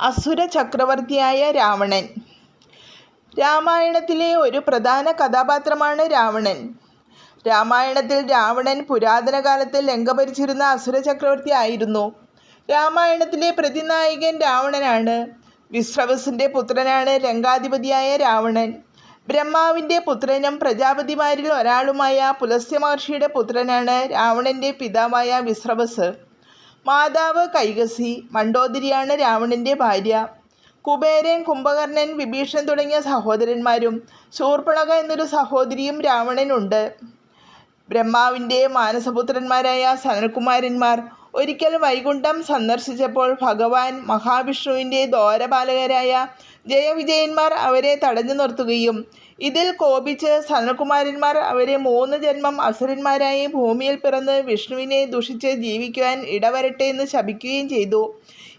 അസുര ചക്രവർത്തിയായ രാവണൻ. രാമായണത്തിലെ ഒരു പ്രധാന കഥാപാത്രമാണ് രാവണൻ. രാമായണത്തിൽ രാവണൻ പുരാതന കാലത്ത് ലങ്ക ഭരിച്ചിരുന്ന അസുര ചക്രവർത്തി ആയിരുന്നു. രാമായണത്തിലെ പ്രതിനായകൻ രാവണനാണ്. വിശ്രവസിന്റെ പുത്രനാണ് രംഗാധിപതിയായ രാവണൻ. ബ്രഹ്മാവിന്റെ പുത്രനും പ്രജാപതിമാരിൽ ഒരാളുമായ പുലസ്യ മഹർഷിയുടെ പുത്രനാണ് രാവണന്റെ പിതാവായ വിശ്രവസ്. മാതാവ് കൈകസി മണ്ഡോദരിയാണ് രാവണന്റെ ഭാര്യ. കുബേരൻ കുംഭകർണൻ വിഭീഷണൻ തുടങ്ങിയ സഹോദരന്മാരും ശൂർപ്പണക എന്നൊരു സഹോദരിയും രാവണനുണ്ട്. ബ്രഹ്മാവിന്റെ മാനസപുത്രന്മാരായ സനൽകുമാരന്മാർ ഒരിക്കൽ വൈകുണ്ഠം സന്ദർശിച്ചപ്പോൾ ഭഗവാൻ മഹാവിഷ്ണുവിന്റെ ദ്വാരപാലകരായ ജയവിജയന്മാർ അവരെ തടഞ്ഞു നിർത്തുകയും ഇതിൽ കോപിച്ച് സനൽകുമാരന്മാർ അവരെ മൂന്ന് ജന്മം അസുരന്മാരായി ഭൂമിയിൽ പിറന്ന് വിഷ്ണുവിനെ ദുഷിച്ച് ജീവിക്കുവാൻ ഇടവരട്ടെ എന്ന് ശപിക്കുകയും ചെയ്തു.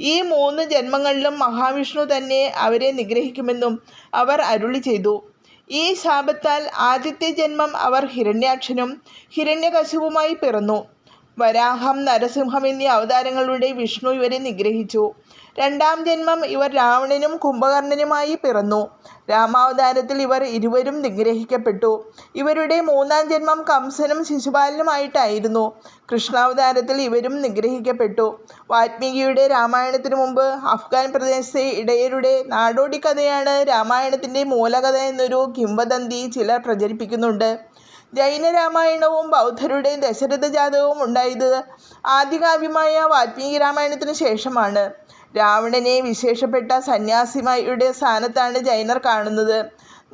ഈ മൂന്ന് ജന്മങ്ങളിലും മഹാവിഷ്ണു തന്നെ അവരെ നിഗ്രഹിക്കുമെന്നും അവർ അരുളി ചെയ്തു. ഈ ശാപത്താൽ ആദ്യത്തെ ജന്മം അവർ ഹിരണ്യാക്ഷനും ഹിരണ്യകശുവുമായി പിറന്നു. വരാഹം നരസിംഹം എന്നീ അവതാരങ്ങളുടെ വിഷ്ണു ഇവരെ നിഗ്രഹിച്ചു. രണ്ടാം ജന്മം ഇവർ രാവണനും കുംഭകർണനുമായി പിറന്നു. രാമാവതാരത്തിൽ ഇവർ ഇരുവരും നിഗ്രഹിക്കപ്പെട്ടു. ഇവരുടെ മൂന്നാം ജന്മം കംസനും ശിശുപാലനുമായിട്ടായിരുന്നു. കൃഷ്ണാവതാരത്തിൽ ഇവരും നിഗ്രഹിക്കപ്പെട്ടു. വാൽമീകിയുടെ രാമായണത്തിനു മുമ്പ് അഫ്ഗാൻ പ്രദേശത്തെ ഇടയരുടെ നാടോടി കഥയാണ് രാമായണത്തിന്റെ മൂലകഥ എന്നൊരു കിംവദന്തി ചിലർ പ്രചരിപ്പിക്കുന്നുണ്ട്. ജൈന രാമായണവും ബൗദ്ധരുടെ ദശരഥ ജാതകവും ഉണ്ടായത് ആദ്യകാവ്യമായ വാൽമീകി രാമായണത്തിന് ശേഷമാണ്. രാവണനെ വിശേഷപ്പെട്ട സന്യാസിമായിയുടെ സ്ഥാനത്താണ് ജൈനർ കാണുന്നത്.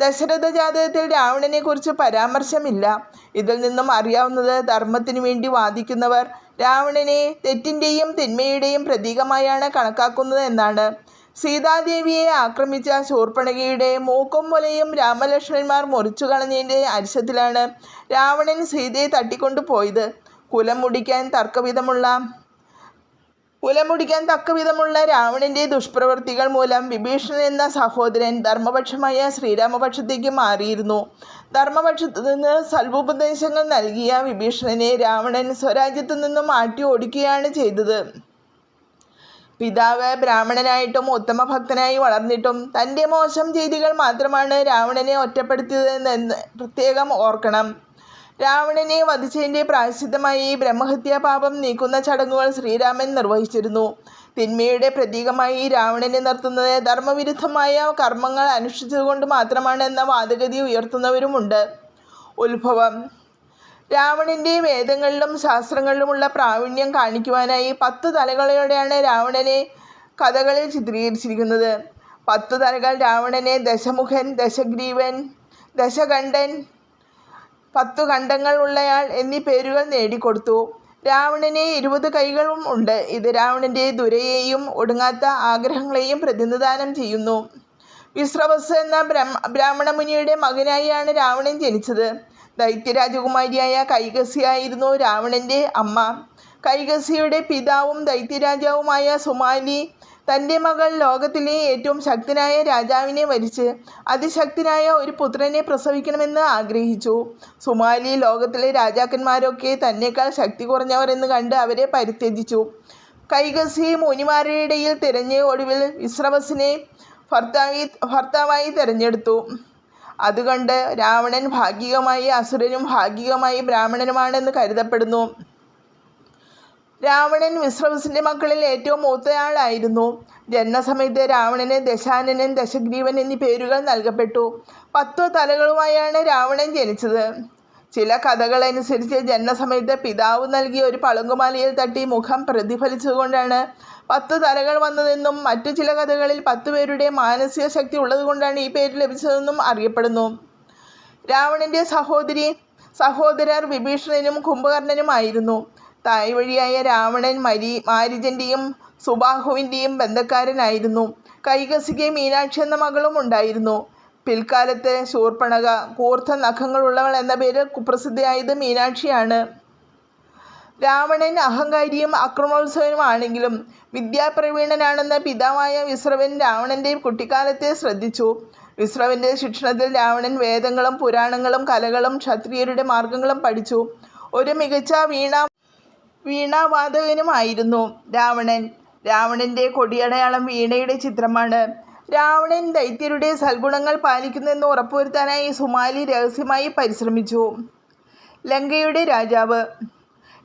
ദശരഥ ജാതകത്തിൽ രാവണനെക്കുറിച്ച് പരാമർശമില്ല. ഇതിൽ നിന്നും അറിയാവുന്നത് ധർമ്മത്തിനു വേണ്ടി വാദിക്കുന്നവർ രാവണനെ തെറ്റിന്റെയും തിന്മയുടെയും പ്രതീകമായാണ് കണക്കാക്കുന്നത് എന്നാണ്. സീതാദേവിയെ ആക്രമിച്ച ശൂർപ്പണകയുടെ മൂക്കും മുലയും രാമലക്ഷ്മണന്മാർ മുറിച്ചു കളഞ്ഞതിന്റെ അരിശത്തിലാണ് രാവണൻ സീതയെ തട്ടിക്കൊണ്ടു പോയത് കുലം മുടിക്കാൻ തർക്കവിധമുള്ള കുലം മുടിക്കാൻ തക്കവിധമുള്ള രാവണന്റെ ദുഷ്പ്രവൃത്തികൾ മൂലം വിഭീഷണൻ എന്ന സഹോദരൻ ധർമ്മപക്ഷമായ ശ്രീരാമപക്ഷത്തേക്ക് മാറിയിരുന്നു. ധർമ്മപക്ഷത്തു നിന്ന് സൽവുപദേശങ്ങൾ നൽകിയ വിഭീഷണനെ രാവണൻ സ്വരാജ്യത്തു നിന്നും മാറ്റി ഓടിക്കുകയാണ് ചെയ്തത്. പിതാവ് ബ്രാഹ്മണനായിട്ടും ഉത്തമ ഭക്തനായി വളർന്നിട്ടും തന്റെ മോശം ചെയ്തികൾ മാത്രമാണ് രാവണനെ ഒറ്റപ്പെടുത്തിയതെന്ന് പ്രത്യേകം ഓർക്കണം. രാവണനെ വധിച്ചതിന്റെ പ്രായശ്ചിത്തമായി ബ്രഹ്മഹത്യാ പാപം നീക്കുന്ന ചടങ്ങുകൾ ശ്രീരാമൻ നിർവഹിച്ചിരുന്നു. തിന്മയുടെ പ്രതീകമായി രാവണനെ നിർത്തുന്നത് ധർമ്മവിരുദ്ധമായ കർമ്മങ്ങൾ അനുഷ്ഠിച്ചതുകൊണ്ട് മാത്രമാണ് എന്ന വാദഗതി ഉയർത്തുന്നവരുമുണ്ട്. ഉത്ഭവം. രാവണന്റെ വേദങ്ങളിലും ശാസ്ത്രങ്ങളിലുമുള്ള പ്രാവീണ്യം കാണിക്കുവാനായി പത്ത് തലകളോടെയാണ് രാവണനെ കഥകളിൽ ചിത്രീകരിച്ചിരിക്കുന്നത്. പത്തു തലകൾ രാവണനെ ദശമുഖൻ ദശഗ്രീവൻ ദശകണ്ഠൻ പത്തു ഖണ്ഡങ്ങൾ ഉള്ളയാൾ എന്നീ പേരുകൾ നേടിക്കൊടുത്തു. രാവണന് ഇരുപത് കൈകളും ഉണ്ട്. ഇത് രാവണന്റെ ദുരയെയും ഒടുങ്ങാത്ത ആഗ്രഹങ്ങളെയും പ്രതിനിധാനം ചെയ്യുന്നു. വിശ്രവസ് എന്ന ബ്രഹ്മ ബ്രാഹ്മണമുനിയുടെ മകനായാണ് രാവണൻ ജനിച്ചത്. ദൈത്യരാജകുമാരിയായ കൈകസിയായിരുന്നു രാവണന്റെ അമ്മ. കൈകസിയുടെ പിതാവും ദൈത്യരാജാവുമായ സുമാലി തന്റെ മകൾ ലോകത്തിലെ ഏറ്റവും ശക്തനായ രാജാവിനെ വരിച്ച് അതിശക്തനായ ഒരു പുത്രനെ പ്രസവിക്കണമെന്ന് ആഗ്രഹിച്ചു. സുമാലി ലോകത്തിലെ രാജാക്കന്മാരൊക്കെ തന്നെക്കാൾ ശക്തി കുറഞ്ഞവർ എന്ന് കണ്ട് അവരെ പരിത്യജിച്ചു. കൈകസി മുനിമാരുടെ ഇടയിൽ തിരഞ്ഞ് ഒടുവിൽ വിശ്രവസിനെ ഭർത്താവി ഭർത്താവായി തിരഞ്ഞെടുത്തു. അതുകൊണ്ട് രാവണൻ ഭാഗികമായി അസുരനും ഭാഗികമായി ബ്രാഹ്മണനുമാണെന്ന് കരുതപ്പെടുന്നു. രാവണൻ വിശ്രവസിന്റെ മക്കളിൽ ഏറ്റവും മൂത്തയാളായിരുന്നു. ജന്മസമയത്ത് രാവണന് ദശാനനൻ ദശഗ്രീവൻ എന്നീ പേരുകൾ നൽകപ്പെട്ടു. പത്തു തലകളുമായാണ് രാവണൻ ജനിച്ചത്. ചില കഥകൾ അനുസരിച്ച് ജന്മസമയത്ത് പിതാവ് നൽകിയ ഒരു പളുങ്കുമാലയിൽ തട്ടി മുഖം പ്രതിഫലിച്ചതുകൊണ്ടാണ് പത്ത് തലകൾ വന്നതെന്നും മറ്റു ചില കഥകളിൽ പത്ത് പേരുടെ മാനസിക ശക്തി ഉള്ളതുകൊണ്ടാണ് ഈ പേര് ലഭിച്ചതെന്നും അറിയപ്പെടുന്നു. രാവണന്റെ സഹോദരി സഹോദരർ വിഭീഷണനും കുംഭകർണനുമായിരുന്നു. തായ് വഴിയായ രാവണൻ മരി മാരിജന്റെയും സുബാഹുവിന്റെയും ബന്ധക്കാരനായിരുന്നു. കൈകസികെ മീനാക്ഷി എന്ന മകളും ഉണ്ടായിരുന്നു. പിൽക്കാലത്ത് ശൂർപ്പണക കൂർത്ത നഖങ്ങളുള്ളവൾ എന്ന പേരിൽ കുപ്രസിദ്ധയായത് മീനാക്ഷിയാണ്. രാവണൻ അഹങ്കാരിയും അക്രമോത്സവനുമാണെങ്കിലും വിദ്യാപ്രവീണനാണെന്ന പിതാവായ വിശ്രവൻ രാവണന്റെ കുട്ടിക്കാലത്തെ ശ്രദ്ധിച്ചു. വിശ്രവന്റെ ശിക്ഷണത്തിൽ രാവണൻ വേദങ്ങളും പുരാണങ്ങളും കലകളും ക്ഷത്രിയരുടെ മാർഗങ്ങളും പഠിച്ചു. ഒരു മികച്ച വീണ വീണാവാദകനുമായിരുന്നു രാവണൻ. രാവണന്റെ കൊടിയടയാളം വീണയുടെ ചിത്രമാണ്. രാവണൻ ദൈത്യരുടെ സൽഗുണങ്ങൾ പാലിക്കുന്നെന്ന് ഉറപ്പുവരുത്താനായി സുമാലി രഹസ്യമായി പരിശ്രമിച്ചു. ലങ്കയുടെ രാജാവ്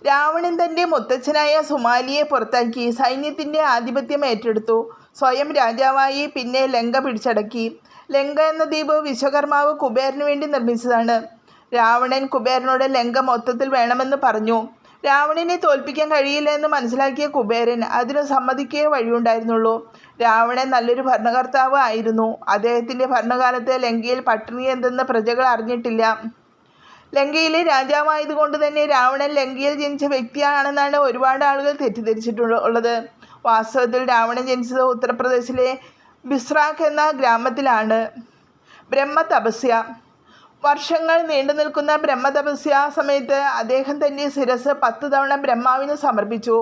രാവണൻ തന്റെ മുത്തച്ഛനായ സുമാലിയെ പുറത്താക്കി. സൈന്യത്തിന്റെ ആധിപത്യം ഏറ്റെടുത്തു. സ്വയം രാജാവായി പിന്നെ ലങ്ക പിടിച്ചടക്കി. ലങ്ക എന്ന ദ്വീപ് വിശ്വകർമാവ് കുബേരന് വേണ്ടി നിർമ്മിച്ചതാണ്. രാവണൻ കുബേരനോട് ലങ്ക മൊത്തത്തിൽ വേണമെന്ന് പറഞ്ഞു. രാവണനെ തോൽപ്പിക്കാൻ കഴിയില്ല എന്ന് മനസ്സിലാക്കിയ കുബേരൻ അതിനു സമ്മതിക്കേ വഴിയുണ്ടായിരുന്നുള്ളൂ. രാവണൻ നല്ലൊരു ഭരണകർത്താവ് ആയിരുന്നു. അദ്ദേഹത്തിന്റെ ഭരണകാലത്ത് ലങ്കയിൽ പട്ടിണി എന്തെന്ന് പ്രജകൾ അറിഞ്ഞിട്ടില്ല. ലങ്കയിലെ രാജാവായതുകൊണ്ട് തന്നെ രാവണൻ ലങ്കയിൽ ജനിച്ച വ്യക്തിയാണെന്നാണ് ഒരുപാട് ആളുകൾ തെറ്റിദ്ധരിച്ചിട്ടുള്ളത് വാസ്തവത്തിൽ രാവണൻ ജനിച്ചത് ഉത്തർപ്രദേശിലെ ബിസ്രാഖ് എന്ന ഗ്രാമത്തിലാണ്. ബ്രഹ്മ തപസ്യ വർഷങ്ങൾ നീണ്ടു നിൽക്കുന്ന ബ്രഹ്മതപസ്യ സമയത്ത് അദ്ദേഹം തന്റെ ശിരസ് പത്ത് തവണ ബ്രഹ്മാവിന് സമർപ്പിച്ചു.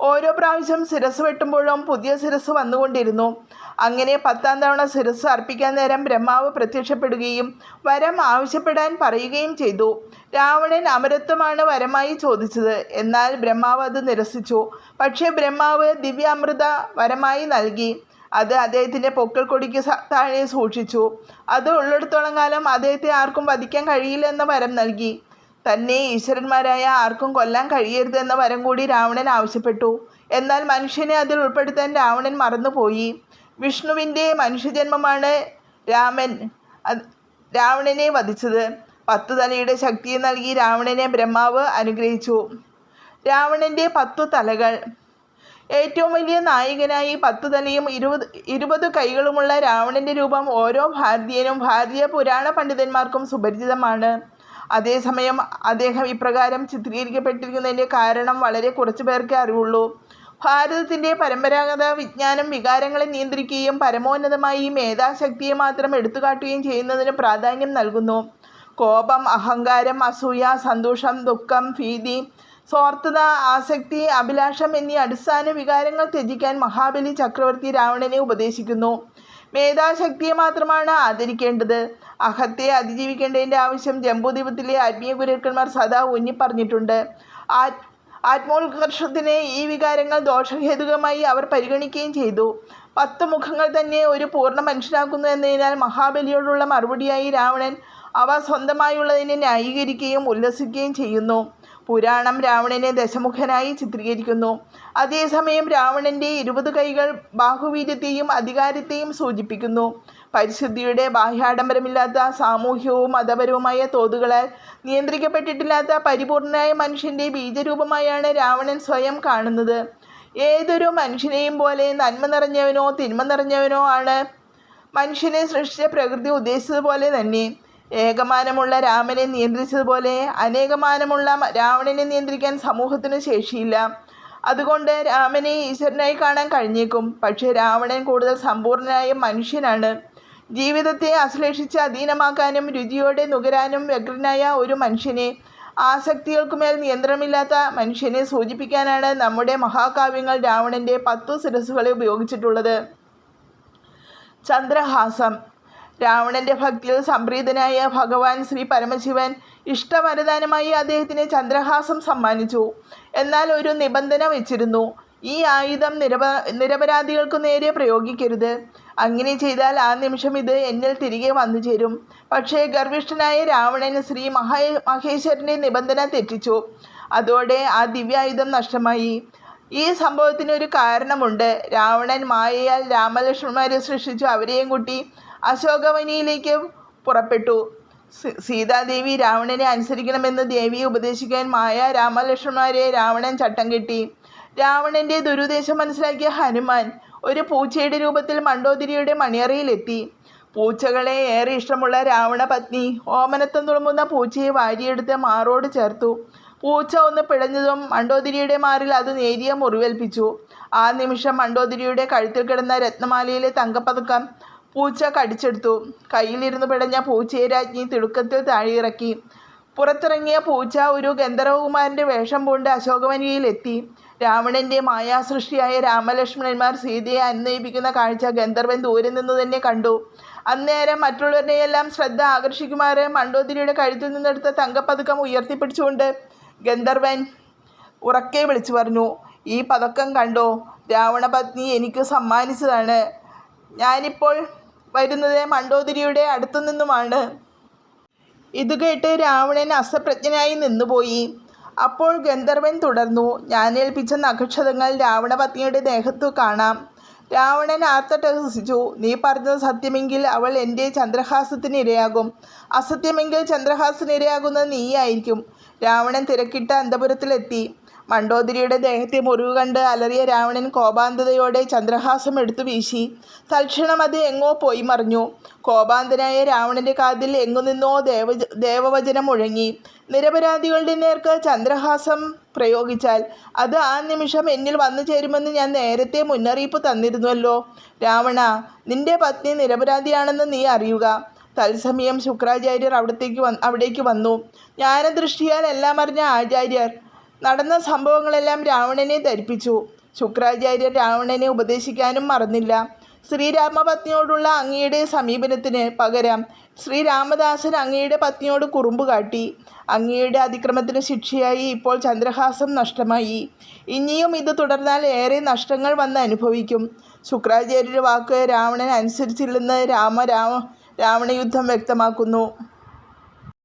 ഓരോ പ്രാവശ്യം ശിരസ് വെട്ടുമ്പോഴും പുതിയ ശിരസ് വന്നുകൊണ്ടിരുന്നു. അങ്ങനെ പത്താം തവണ ശിരസ് അർപ്പിക്കാൻ നേരം ബ്രഹ്മാവ് പ്രത്യക്ഷപ്പെടുകയും വരം ആവശ്യപ്പെടാൻ പറയുകയും ചെയ്തു. രാവണൻ അമരത്വമാണ് വരമായി ചോദിച്ചത്. എന്നാൽ ബ്രഹ്മാവ് അത് നിരസിച്ചു. പക്ഷേ ബ്രഹ്മാവ് ദിവ്യാമൃത വരമായി നൽകി. അത് അദ്ദേഹത്തിന്റെ പൊക്കൽ കൊടിക്ക് താഴെ സൂക്ഷിച്ചു. അത് ഉള്ളിടത്തോളം കാലം അദ്ദേഹത്തെ ആർക്കും വധിക്കാൻ കഴിയില്ലെന്ന വരം നൽകി. തന്നെ ഈശ്വരന്മാരായ ആർക്കും കൊല്ലാൻ കഴിയരുത് എന്ന വരം കൂടി രാവണൻ ആവശ്യപ്പെട്ടു. എന്നാൽ മനുഷ്യനെ അതിൽ ഉൾപ്പെടുത്താൻ രാവണൻ മറന്നുപോയി. വിഷ്ണുവിന്റെ മനുഷ്യജന്മമാണ് രാമൻ രാവണനെ വധിച്ചത്. പത്തു തലയുടെ ശക്തി നൽകി രാവണനെ ബ്രഹ്മാവ് അനുഗ്രഹിച്ചു. രാവണന്റെ പത്തു തലകൾ. ഏറ്റവും വലിയ നായകനായി പത്തു തലയും ഇരുപത് ഇരുപത് കൈകളുമുള്ള രാവണന്റെ രൂപം ഓരോ ഭാരതീയനും ഭാരതീയ പുരാണ പണ്ഡിതന്മാർക്കും സുപരിചിതമാണ്. അതേസമയം അദ്ദേഹം ഇപ്രകാരം ചിത്രീകരിക്കപ്പെട്ടിരിക്കുന്നതിന്റെ കാരണം വളരെ കുറച്ചു പേർക്കേ അറിവുള്ളൂ. ഭാരതത്തിന്റെ പരമ്പരാഗത വിജ്ഞാനം വികാരങ്ങളെ നിയന്ത്രിക്കുകയും പരമോന്നതമായി മേധാശക്തിയെ മാത്രം എടുത്തുകാട്ടുകയും ചെയ്യുന്നതിന് പ്രാധാന്യം നൽകുന്നു. കോപം അഹങ്കാരം അസൂയ സന്തോഷം ദുഃഖം ഭീതി സ്വാർത്ഥത ആസക്തി അഭിലാഷം എന്നീ അടിസ്ഥാന വികാരങ്ങൾ ത്യജിക്കാൻ മഹാബലി ചക്രവർത്തി രാവണനെ ഉപദേശിക്കുന്നു. മേധാശക്തിയെ മാത്രമാണ് ആദരിക്കേണ്ടത്. അഹത്തെ അതിജീവിക്കേണ്ടതിന്റെ ആവശ്യം ജംബൂദ്വീപത്തിലെ ആത്മീയ ഗുരുക്കന്മാർ സദാ ഊന്നിപ്പറഞ്ഞിട്ടുണ്ട്. ആത് ആത്മോത്കർഷത്തിന് ഈ വികാരങ്ങൾ ദോഷഹേതുകമായി അവർ പരിഗണിക്കുകയും ചെയ്തു. പത്ത് മുഖങ്ങൾ തന്നെ ഒരു പൂർണ മനുഷ്യനാക്കുന്നു എന്നതിനാൽ മഹാബലിയോടുള്ള മറുപടിയായി രാവണൻ അവ സ്വന്തമായുള്ളതിനെ ന്യായീകരിക്കുകയും ഉല്ലസിക്കുകയും ചെയ്യുന്നു. പുരാണം രാവണനെ ദശമുഖനായി ചിത്രീകരിക്കുന്നു. അതേസമയം രാവണന്റെ ഇരുപത് കൈകൾ ബാഹുവീര്യത്തെയും അധികാരത്തെയും സൂചിപ്പിക്കുന്നു. പരിശുദ്ധിയുടെ ബാഹ്യാഡംബരമില്ലാത്ത സാമൂഹ്യവും മതപരവുമായ തോതുകളാൽ നിയന്ത്രിക്കപ്പെട്ടിട്ടില്ലാത്ത പരിപൂർണനായ മനുഷ്യന്റെ ബീജരൂപമായാണ് രാവണൻ സ്വയം കാണുന്നത്. ഏതൊരു മനുഷ്യനെയും പോലെ നന്മ നിറഞ്ഞവനോ തിന്മ നിറഞ്ഞവനോ ആണ് മനുഷ്യനെ സൃഷ്ടിച്ച പ്രകൃതി ഉദ്ദേശിച്ചതുപോലെ തന്നെ. ഏകമാനമുള്ള രാമനെ നിയന്ത്രിച്ചതുപോലെ അനേകമാനമുള്ള രാവണനെ നിയന്ത്രിക്കാൻ സമൂഹത്തിന് ശേഷിയില്ല. അതുകൊണ്ട് രാമനെ ഈശ്വരനായി കാണാൻ കഴിഞ്ഞേക്കും. പക്ഷേ രാവണൻ കൂടുതൽ സമ്പൂർണനായ മനുഷ്യനാണ്. ജീവിതത്തെ അശ്ലേഷിച്ച് അധീനമാക്കാനും രുചിയോടെ നുകരാനും വ്യഗ്രനായ ഒരു മനുഷ്യനെ ആസക്തികൾക്കുമേൽ നിയന്ത്രണമില്ലാത്ത മനുഷ്യനെ സൂചിപ്പിക്കാനാണ് നമ്മുടെ മഹാകാവ്യങ്ങൾ രാവണന്റെ പത്തു സിരസുകളെ ഉപയോഗിച്ചിട്ടുള്ളത്. ചന്ദ്രഹാസം. രാവണന്റെ ഭക്തിയിൽ സംപ്രീതനായ ഭഗവാൻ ശ്രീ പരമശിവൻ ഇഷ്ടവരദാനമായി അദ്ദേഹത്തിന് ചന്ദ്രഹാസം സമ്മാനിച്ചു. എന്നാൽ ഒരു നിബന്ധന വെച്ചിരുന്നു ഈ ആയുധം നിരപ നിരപരാധികൾക്കു നേരെ പ്രയോഗിക്കരുത്. അങ്ങനെ ചെയ്താൽ ആ നിമിഷം ഇത് എന്നിൽ തിരികെ വന്നു ചേരും. പക്ഷേ ഗർഭിഷ്ഠനായ രാവണൻ ശ്രീ മഹാ മഹേശ്വരന്റെ നിബന്ധന തെറ്റിച്ചു. അതോടെ ആ ദിവ്യായുധം നഷ്ടമായി. ഈ സംഭവത്തിനൊരു കാരണമുണ്ട്. രാവണൻ മായയാൽ രാമലക്ഷ്മണന്മാരെ സൃഷ്ടിച്ചു. അവരെയും കൂട്ടി അശോകവനിയിലേക്ക് പുറപ്പെട്ടു. സീതാദേവി രാവണനെ അനുസരിക്കണമെന്ന് ദേവിയെ ഉപദേശിക്കാൻ മായ രാമലക്ഷ്മണരെ രാവണൻ ചട്ടം കെട്ടി. രാവണന്റെ ദുരുദ്ദേശം മനസ്സിലാക്കിയ ഹനുമാൻ ഒരു പൂച്ചയുടെ രൂപത്തിൽ മണ്ടോതിരിയുടെ മണിയറയിലെത്തി. പൂച്ചകളെ ഏറെ ഇഷ്ടമുള്ള രാവണ പത്നി ഓമനത്തം തുളുമ്പുന്ന പൂച്ചയെ വാരിയെടുത്ത് മാറോട് ചേർത്തു. പൂച്ച ഒന്ന് പിഴഞ്ഞതും മണ്ടോതിരിയുടെ മാറിൽ അത് നേരിയ മുറിവേൽപ്പിച്ചു. ആ നിമിഷം മണ്ടോതിരിയുടെ കഴുത്തിൽ കിടന്ന രത്നമാലയിലെ തങ്കപ്പതക്കം പൂച്ച കടിച്ചെടുത്തു കയ്യിലിരുന്ന് പിടഞ്ഞ പൂച്ചയെ രാജ്ഞി തിടുക്കത്തിൽ താഴെയിറക്കി. പുറത്തിറങ്ങിയ പൂച്ച ഒരു ഗന്ധർവകുമാരന്റെ വേഷം പൂണ്ട് അശോകവനിയിലെത്തി രാവണന്റെ മായാസൃഷ്ടിയായ രാമലക്ഷ്മണന്മാർ സീതയെ അന്വയിപ്പിക്കുന്ന കാഴ്ച ഗന്ധർവൻ ദൂരെ നിന്ന് തന്നെ കണ്ടു. അന്നേരം മറ്റുള്ളവരുടെയെല്ലാം ശ്രദ്ധ ആകർഷിക്കുമാറ് മണ്ടോതിരിയുടെ കഴുത്തിൽ നിന്നെടുത്ത തങ്കപ്പതക്കം ഉയർത്തിപ്പിടിച്ചുകൊണ്ട് ഗന്ധർവൻ ഉറക്കെ വിളിച്ചു പറഞ്ഞു ഈ പതക്കം കണ്ടോ? രാവണപത്നി എനിക്ക് സമ്മാനിച്ചതാണ്. ഞാനിപ്പോൾ വരുന്നത് മണ്ടോദരിയുടെ അടുത്തു നിന്നുമാണ് ഇതു കേട്ട് രാവണൻ അസപ്രജ്ഞനായി നിന്നുപോയി. അപ്പോൾ ഗന്ധർവൻ തുടർന്നു ഞാനേൽപ്പിച്ച നക്ഷതങ്ങൾ രാവണപത്നിയുടെ ദേഹത്തു കാണാം. രാവണൻ ആർത്തട്ടഹസിച്ചു. നീ പറഞ്ഞത് സത്യമെങ്കിൽ അവൾ എന്റെ ചന്ദ്രഹാസത്തിന് ഇരയാകും. അസത്യമെങ്കിൽ ചന്ദ്രഹാസത്തിന് ഇരയാകുന്നത് നീയായിരിക്കും. രാവണൻ തിരക്കിട്ട അന്തപുരത്തിലെത്തി. മണ്ടോദരിയുടെ ദേഹത്തെ മുറിവ് കണ്ട് അലറിയ രാവണൻ കോപാന്തതയോടെ ചന്ദ്രഹാസം എടുത്തു വീശി. തൽക്ഷണം അത് എങ്ങോ പോയി മറിഞ്ഞു. കോപാന്തനായ രാവണന്റെ കാതിൽ എങ്ങു നിന്നോ ദേവ ദേവവചനം മുഴങ്ങി. നിരപരാധികളുടെ നേർക്ക് ചന്ദ്രഹാസം പ്രയോഗിച്ചാൽ അത് ആ നിമിഷം എന്നിൽ വന്നു ചേരുമെന്ന് ഞാൻ നേരത്തെ മുന്നറിയിപ്പ് തന്നിരുന്നുവല്ലോ. രാവണ നിന്റെ പത്നി നിരപരാധിയാണെന്ന് നീ അറിയുക. തത്സമയം ശുക്രാചാര്യർ അവിടത്തേക്ക് വന്ന് അവിടേക്ക് വന്നു. ജ്ഞാനദൃഷ്ടിയാൽ എല്ലാം അറിഞ്ഞ ആചാര്യർ നടന്ന സംഭവങ്ങളെല്ലാം രാവണനെ ധരിപ്പിച്ചു. ശുക്രാചാര്യർ രാവണനെ ഉപദേശിക്കാനും മറന്നില്ല. ശ്രീരാമപത്നിയോടുള്ള അങ്ങയുടെ സമീപനത്തിന് പകരം ശ്രീരാമദാസൻ അങ്ങയുടെ പത്നിയോട് കുറുമ്പ് കാട്ടി. അങ്ങയുടെ അതിക്രമത്തിന് ശിക്ഷയായി ഇപ്പോൾ ചന്ദ്രഹാസം നഷ്ടമായി. ഇനിയും ഇത് തുടർന്നാൽ ഏറെ നഷ്ടങ്ങൾ വന്ന് അനുഭവിക്കും. ശുക്രാചാര്യരുടെ വാക്ക് രാവണൻ അനുസരിച്ചില്ലെന്ന് രാമ രാമ രാവണയുദ്ധം വ്യക്തമാക്കുന്നു.